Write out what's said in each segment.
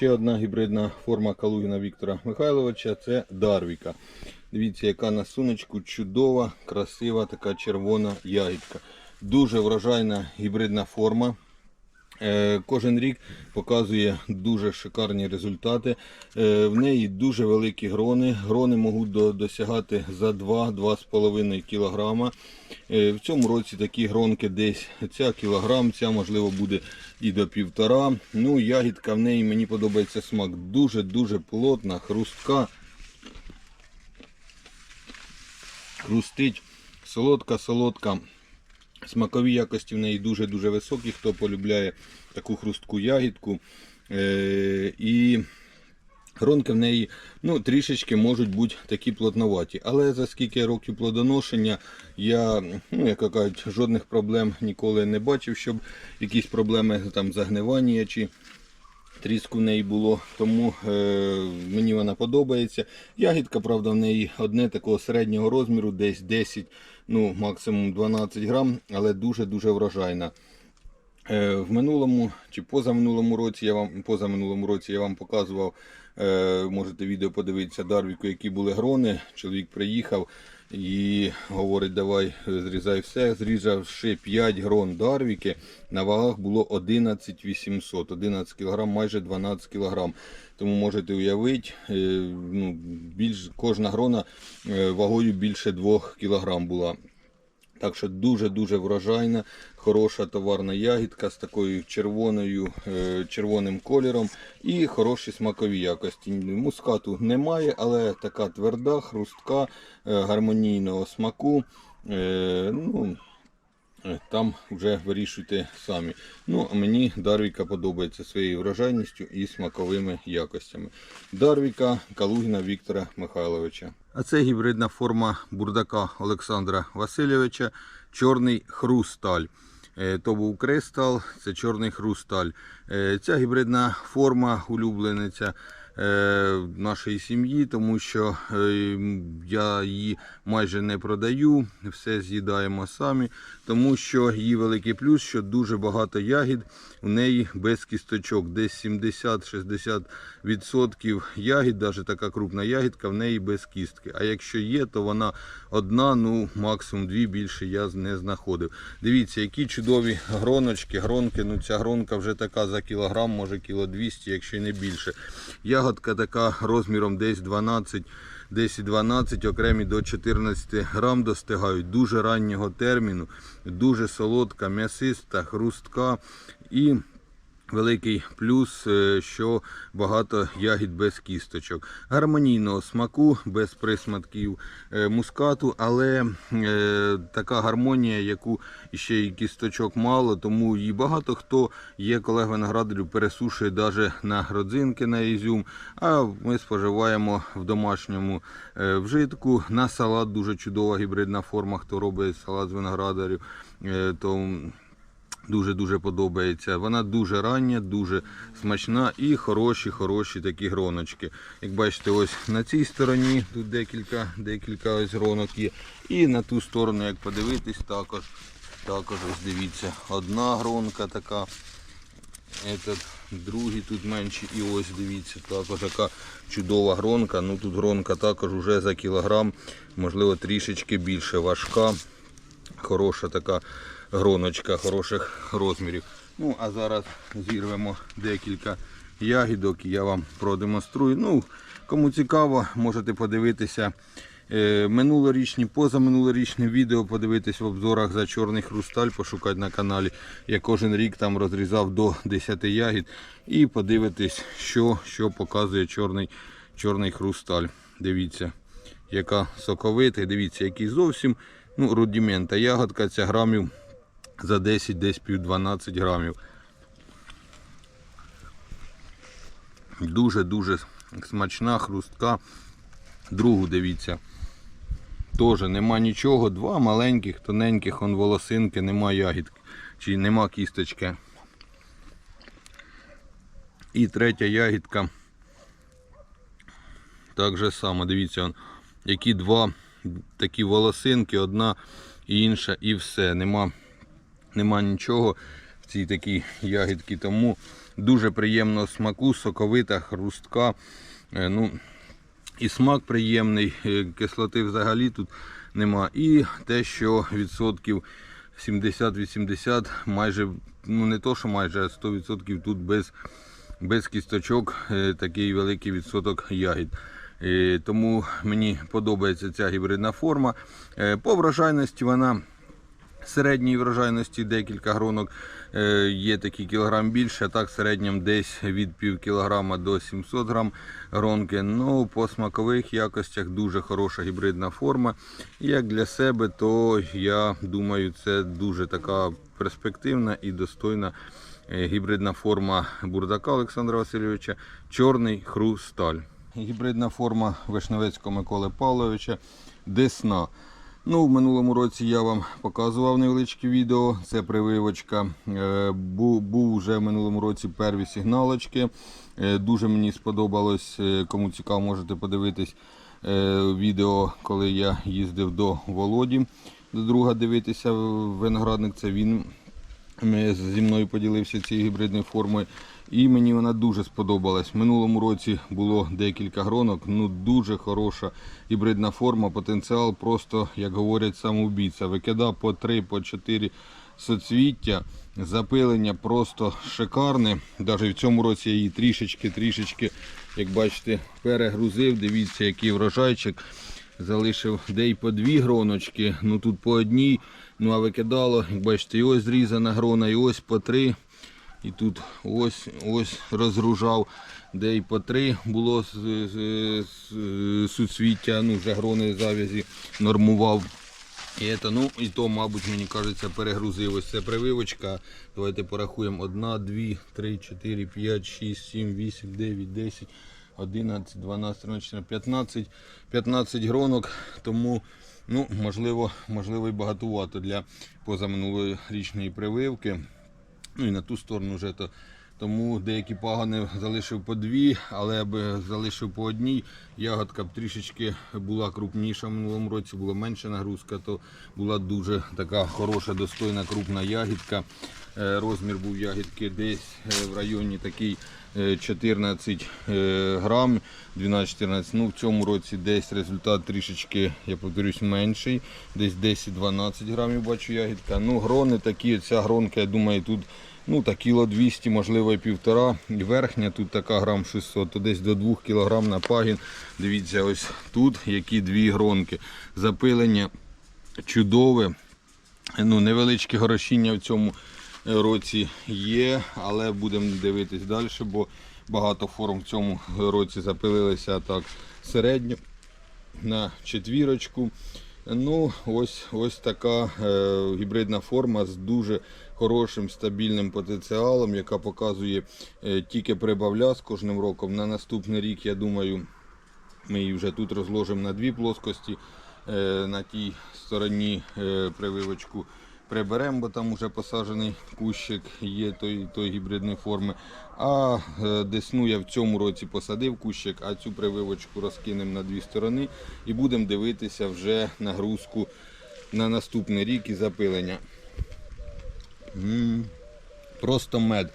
ще одна гібридна форма Калугіна Віктора Михайловича це Дарвіка. Дивіться, яка на сонечку чудова, красива така червона ягідка. Дуже врожайна гібридна форма. Е, Кожен рік показує дуже шикарні результати. Е, В неї дуже великі грони. Грони можуть досягати за 2-2,5 кг. В цьому році такі гронки десь ця кілограм, ця можливо буде і до півтора. Ну, ягідка в неї мені подобається смак. Дуже-дуже плотна, хрустка. Хрустить, солодка-солодка. Смакові якості в неї дуже-дуже високі, хто полюбляє таку хрустку ягідку. Е, і гронки в неї ну, трішечки можуть бути такі плотноваті. Але за скільки років плодоношення я, ну, як кажуть, жодних проблем ніколи не бачив, щоб якісь проблеми там загнивання чи тріску в неї було, тому е, мені вона подобається. Ягідка, правда, в неї одне такого середнього розміру, десь 10, ну максимум 12 грам, але дуже-дуже врожайна. Е, В минулому чи позаминулому році я вам позаминулому році я вам показував, е, можете відео подивитися Дарвіку, які були грони. Чоловік приїхав і говорить, давай зрізай все. Зрізавши 5 грон Дарвіки, на вагах було 11 800, 11 кг, майже 12 кг. Тому можете уявити, е, ну, більш, кожна грона е, вагою більше 2 кг була. Так що дуже-дуже врожайна, хороша товарна ягідка з такою червоною, е, червоним кольором і хороші смакові якості. Мускату немає, але така тверда, хрустка, е, гармонійного смаку. Е, Ну, там вже вирішуйте самі. Ну, мені Дарвіка подобається своєю врожайністю і смаковими якостями. Дарвіка Калугіна Віктора Михайловича. А це гібридна форма бурдака Олександра Васильовича, чорний хрусталь. Е, То був кристал, це чорний хрусталь. Е, Ця гібридна форма улюблениця нашої сім'ї, тому що е, я її майже не продаю, все з'їдаємо самі, тому що її великий плюс, що дуже багато ягід у неї без кісточок. Десь 70-60% ягід, навіть така крупна ягідка, в неї без кістки. А якщо є, то вона одна, ну максимум дві більше я не знаходив. Дивіться, які чудові гроночки, гронки. Ну ця гронка вже така за кілограм, може кіло 200, якщо не більше. Ягодка така розміром десь 12. 10-12, окремі до 14 грам достигають. Дуже раннього терміну, дуже солодка, м'ясиста, хрустка і Великий плюс, е, що багато ягід без кісточок. Гармонійного смаку, без присматків е, мускату, але е, така гармонія, яку ще й кісточок мало, тому її багато хто є колег виноградарів, пересушує навіть на родзинки на ізюм. А ми споживаємо в домашньому вжитку. На салат дуже чудова гібридна форма, хто робить салат з виноградарів. то Дуже-дуже подобається. Вона дуже рання, дуже смачна і хороші, хороші такі гроночки. Як бачите, ось на цій стороні тут декілька, декілька ось гронок є. І на ту сторону, як подивитись, також, також ось дивіться, одна гронка така. Этот, другий тут менші. І ось дивіться, також така чудова гронка. Ну тут гронка також вже за кілограм, можливо, трішечки більше важка. Хороша така гроночка хороших розмірів. Ну, а зараз зірвемо декілька ягідок я вам продемонструю. Ну, кому цікаво, можете подивитися е, минулорічні, позаминулорічні відео, подивитись в обзорах за чорний хрусталь, пошукати на каналі. Я кожен рік там розрізав до 10 ягід і подивитись, що, що показує чорний, чорний хрусталь. Дивіться, яка соковита, дивіться, який зовсім ну, рудимента. Ягодка ця грамів за 10, десь пів 12 грамів. Дуже-дуже смачна, хрустка. Другу дивіться. Теж нема нічого. Два маленьких, тоненьких он волосинки, нема ягідки. Чи нема кісточки. І третя ягідка. Так же само, дивіться, он, які два такі волосинки, одна і інша, і все. Нема, нема нічого в цій такій ягідці. Тому дуже приємного смаку, соковита, хрустка. Е, Ну, і смак приємний, е, кислоти взагалі тут нема. І те, що відсотків 70-80, майже, ну не то, що майже, а 100% тут без, без кісточок е, такий великий відсоток ягід. Тому мені подобається ця гібридна форма. По врожайності вона середньої врожайності декілька гронок. Е, Є такі кілограм більше, а так в середньому десь від пів кілограма до 700 грам гронки. Ну, по смакових якостях дуже хороша гібридна форма. І Як для себе, то я думаю, це дуже така перспективна і достойна е, гібридна форма бурдака Олександра Васильовича. Чорний хрусталь. Гібридна форма Вишневецького Миколи Павловича Десна. Ну, в минулому році я вам показував невеличке відео. Це прививочка. Е, Був, був вже в минулому році перві сигналочки. Е, Дуже мені сподобалось. Е, Кому цікаво, можете подивитись відео, коли я їздив до Володі, до друга дивитися виноградник. Це він зі мною поділився цією гібридною формою. І мені вона дуже сподобалась. Минулому році було декілька гронок. Ну дуже хороша гібридна форма. Потенціал просто, як говорять, самоубійця. Викида по 3, по 4 соцвіття. Запилення просто шикарне. Навіть в цьому році я її трішечки, трішечки, як бачите, перегрузив. Дивіться, який врожайчик. Залишив де й по дві гроночки, ну тут по одній. Ну а викидало, як бачите, і ось зрізана грона, і ось по три. І тут ось ось розгружав, де й по три було з- з- з- суцвіття, ну вже грони завязі нормував. І, це, ну, і то, мабуть, мені кажеться, перегрузив. Ось це прививочка. Давайте порахуємо. 1, 2, 3, 4, 5, 6, 7, 8, 9, 10, 11, 12, 13, 14, 15, 15 гронок. Тому, ну, можливо, можливо і багатувато для позаминулої річної прививки. Ну і на ту сторону вже то. Тому деякі пагани залишив по дві, але аби залишив по одній, ягодка б трішечки була крупніша в минулому році, була менша нагрузка, то була дуже така хороша, достойна крупна ягідка. Е, Розмір був ягідки десь е, в районі такий е, 14 е, грам, 12-14. Ну, в цьому році десь результат трішечки, я повторюсь, менший. Десь 10-12 грамів бачу ягідка. Ну, грони такі, ця гронка, я думаю, тут ну, та кіло 200, можливо, і півтора. І верхня тут така грам 600, то десь до 2 кілограм на пагін. Дивіться, ось тут які дві гронки. Запилення чудове. Ну, невеличке горошіння в цьому році є, але будемо дивитись далі, бо багато форм в цьому році запилилися так середньо на четвірочку. Ну, ось, ось така е, гібридна форма з дуже хорошим стабільним потенціалом, яка показує е, тільки прибавля з кожним роком. На наступний рік, я думаю, ми її вже тут розложимо на дві плоскості. Е, На тій стороні е, прививочку приберемо, бо там вже посаджений кущик є той, той гібридної форми. А е, десну я в цьому році посадив кущик, а цю прививочку розкинемо на дві сторони і будемо дивитися вже нагрузку на наступний рік і запилення. М, Просто мед.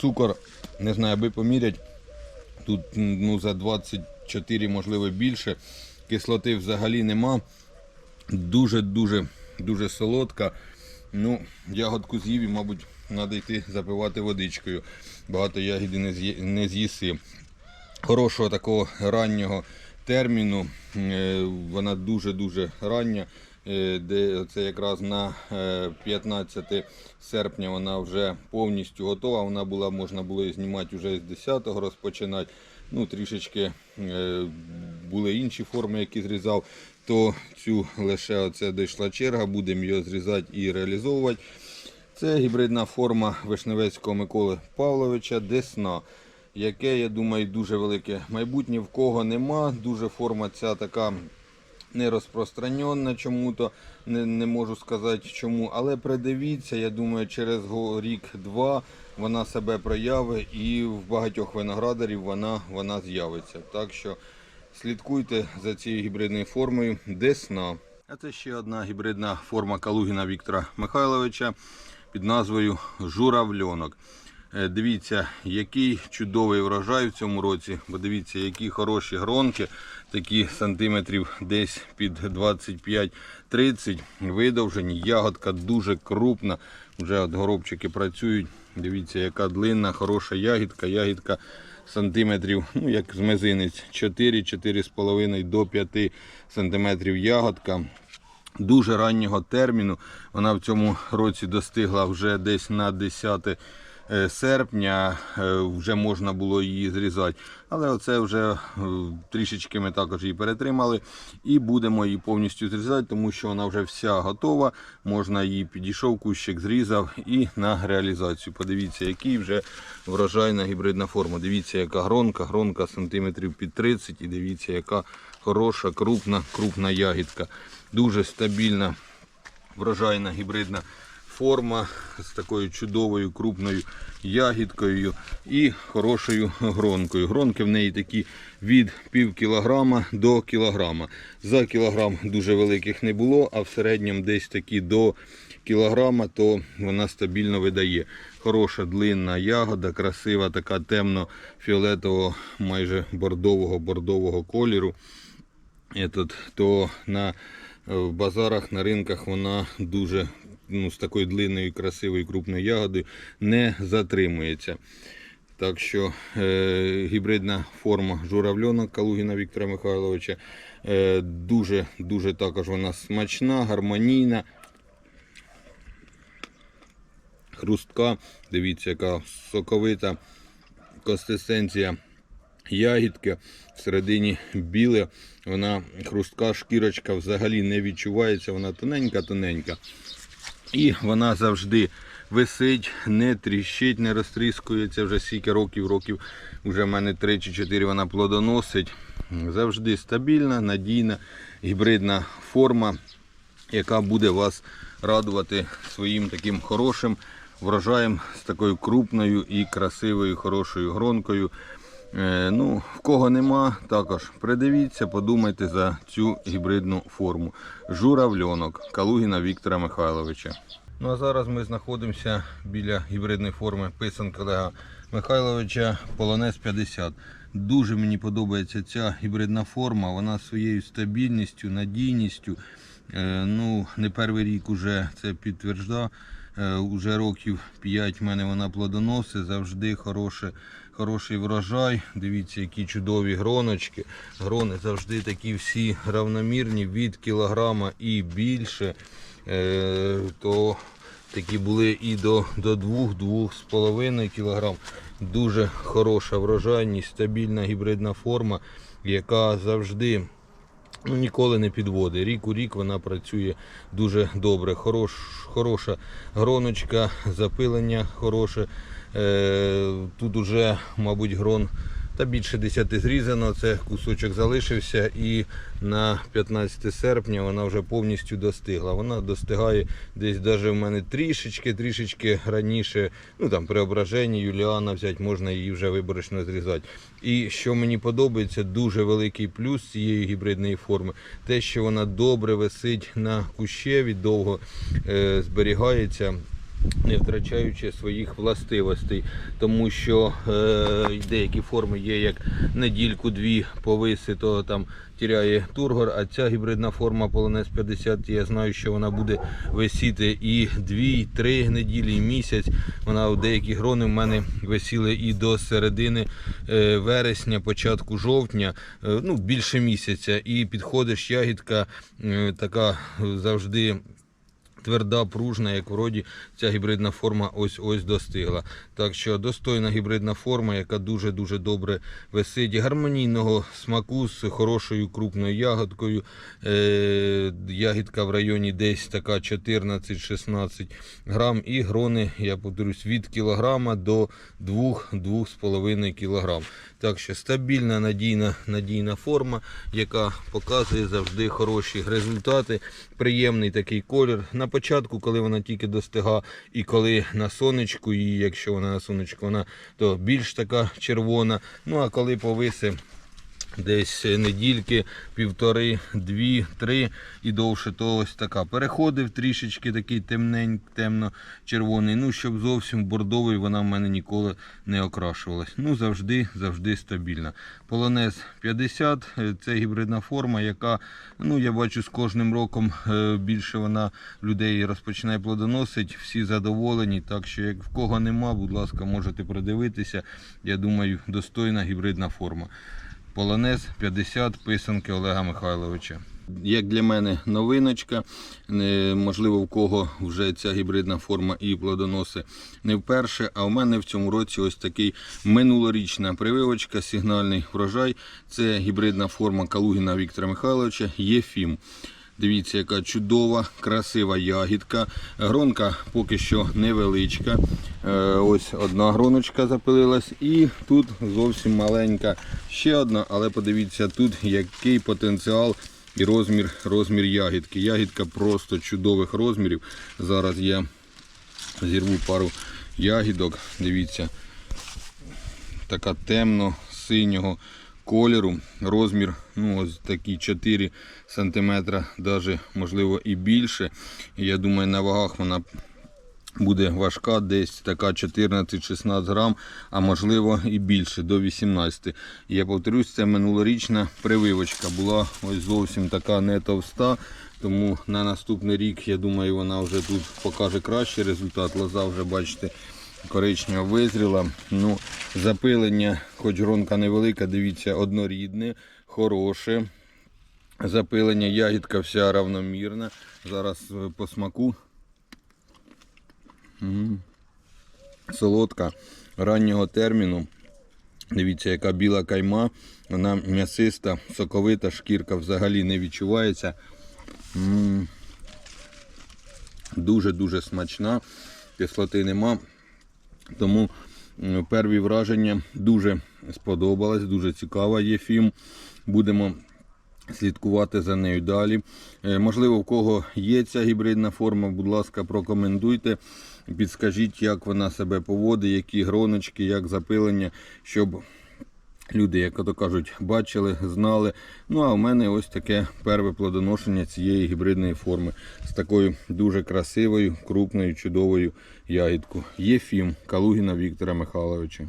Цукор, не знаю, аби помірять. Тут ну, за 24, можливо, більше. Кислоти взагалі нема. Дуже-дуже дуже солодка. Ну, ягодку з'їв і, мабуть, треба йти запивати водичкою. Багато ягіди не з'ї- не з'їси. Хорошого такого раннього терміну. Е, Вона дуже-дуже рання. Е, Де це якраз на е, 15 серпня вона вже повністю готова. Вона була, можна було її знімати вже з 10-го розпочинати. Ну, трішечки е, були інші форми, які зрізав. То цю лише оце дійшла черга, будемо її зрізати і реалізовувати. Це гібридна форма Вишневецького Миколи Павловича Десна, яке, я думаю, дуже велике майбутнє. В кого нема. Дуже форма ця така не розпространена чому-то, не, не можу сказати чому. Але придивіться, я думаю, через рік-два вона себе проявить і в багатьох виноградарів вона, вона з'явиться. Так що слідкуйте за цією гібридною формою Десна. А це ще одна гібридна форма Калугіна Віктора Михайловича під назвою Журавльонок. Е, Дивіться, який чудовий врожай в цьому році. Бо дивіться, які хороші гронки, такі сантиметрів десь під 25-30 видовжені. Ягодка дуже крупна. Вже от горобчики працюють. Дивіться, яка длинна, хороша ягідка. Ягідка сантиметрів, ну як з мизинець, 4-4,5 до 5 сантиметрів ягодка дуже раннього терміну. Вона в цьому році достигла вже десь на 10 е, серпня, е, вже можна було її зрізати. Але оце вже е, трішечки ми також її перетримали і будемо її повністю зрізати, тому що вона вже вся готова. Можна її підійшов, кущик зрізав і на реалізацію. Подивіться, який вже врожайна гібридна форма. Дивіться, яка гронка, гронка сантиметрів під 30 і дивіться, яка хороша, крупна, крупна ягідка. Дуже стабільна врожайна гібридна форма з такою чудовою крупною ягідкою і хорошою гронкою. Гронки в неї такі від пів кілограма до кілограма. За кілограм дуже великих не було, а в середньому десь такі до кілограма, то вона стабільно видає. Хороша длинна ягода, красива, така темно-фіолетового, майже бордового бордового кольору. Этот, то на е, в базарах, на ринках вона дуже ну, з такою длинною, красивою, крупною ягодою не затримується. Так що е, гібридна форма журавльонок Калугіна Віктора Михайловича е, дуже, дуже також вона смачна, гармонійна. Хрустка, дивіться, яка соковита консистенція ягідка всередині біле, вона хрустка, шкірочка взагалі не відчувається, вона тоненька-тоненька. І вона завжди висить, не тріщить, не розтріскується. Вже стільки років, років, вже в мене 3 чи 4 вона плодоносить. Завжди стабільна, надійна, гібридна форма, яка буде вас радувати своїм таким хорошим врожаєм з такою крупною і красивою, хорошою гронкою. Е, Ну, в кого нема, також придивіться, подумайте за цю гібридну форму. Журавльонок Калугіна Віктора Михайловича. Ну а зараз ми знаходимося біля гібридної форми писанка Олега Михайловича Полонез 50. Дуже мені подобається ця гібридна форма. Вона своєю стабільністю, надійністю. е, Ну, не перший рік уже це підтверджує. Е, Уже років 5 в мене вона плодоносить, завжди хороше, хороший врожай. Дивіться, які чудові гроночки. Грони завжди такі всі равномірні від кілограма і більше. Е, То такі були і до, до 2-2,5 кг. Дуже хороша врожайність, стабільна гібридна форма, яка завжди ну, ніколи не підводить. Рік у рік вона працює дуже добре. Хорош, хороша гроночка, запилення хороше. Е, тут уже, мабуть, грон та більше 10 зрізано. Це кусочок залишився і на 15 серпня вона вже повністю достигла. Вона достигає десь навіть в мене трішечки, трішечки раніше. Ну там при ображенні Юліана взяти, можна її вже виборочно зрізати. І що мені подобається, дуже великий плюс цієї гібридної форми, те, що вона добре висить на кущеві, довго е, зберігається не втрачаючи своїх властивостей, тому що е, деякі форми є як недільку-дві повиси, то там тіряє тургор, а ця гібридна форма Полонез 50, я знаю, що вона буде висіти і дві, і три неділі, і місяць. Вона в деякі грони в мене висіли і до середини е, вересня, початку жовтня, е, ну більше місяця. І підходиш ягідка е, така завжди тверда, пружна, як вроді ця гібридна форма ось ось достигла. Так що достойна гібридна форма, яка дуже-дуже добре висить, гармонійного смаку з хорошою крупною ягодкою. Е, ягідка в районі десь така 14-16 грам. І грони, я повторюсь, від кілограма до 2-2,5 кілограм. Так що стабільна, надійна, надійна форма, яка показує завжди хороші результати. Приємний такий колір. Початку, коли вона тільки достига, і коли на сонечку, і якщо вона на сонечку, вона то більш така червона. Ну а коли повисе. Десь недільки, півтори, дві, три і довше, то ось така. Переходив трішечки такий темнень, темно-червоний. Ну, щоб зовсім бордовий, вона в мене ніколи не окрашувалась. Ну, завжди, завжди стабільна. Полонез 50 е, це гібридна форма, яка, ну, я бачу, з кожним роком е, більше вона людей розпочинає плодоносить. Всі задоволені. Так що, як в кого нема, будь ласка, можете придивитися. Я думаю, достойна гібридна форма. Полонез 50 писанки Олега Михайловича. Як для мене новиночка, можливо, в кого вже ця гібридна форма і плодоноси не вперше. А у мене в цьому році ось такий минулорічна прививочка, сигнальний врожай. Це гібридна форма Калугіна Віктора Михайловича Єфім. Дивіться, яка чудова, красива ягідка. Гронка поки що невеличка. Е, Ось одна гроночка запилилась, і тут зовсім маленька ще одна, але подивіться тут, який потенціал і розмір, розмір ягідки. Ягідка просто чудових розмірів. Зараз я зірву пару ягідок. Дивіться, така темно-синього кольору. Розмір ну, ось такі 4 см, навіть можливо і більше. Я думаю, на вагах вона буде важка, десь така 14-16 грам, а можливо і більше, до 18. І Я повторюсь, це минулорічна прививочка. Була ось зовсім така не товста. Тому на наступний рік, я думаю, вона вже тут покаже кращий результат. Лоза вже, бачите, коричнева визріла. Ну, запилення, хоч гронка невелика, дивіться, однорідне, хороше. Запилення, ягідка вся равномірна. Зараз е, по смаку. М. Солодка раннього терміну. Дивіться, яка біла кайма. Вона м'ясиста, соковита, шкірка взагалі не відчувається. Дуже-дуже смачна. Кислоти нема. Тому перві враження дуже сподобалось, дуже цікава є фільм. Будемо слідкувати за нею далі. Е, Можливо, в кого є ця гібридна форма, будь ласка, прокоментуйте. Підскажіть, як вона себе поводить, які гроночки, як запилення, щоб люди, як то кажуть, бачили, знали. Ну а у мене ось таке перше плодоношення цієї гібридної форми з такою дуже красивою, крупною, чудовою ягідкою. Єфім Калугіна Віктора Михайловича.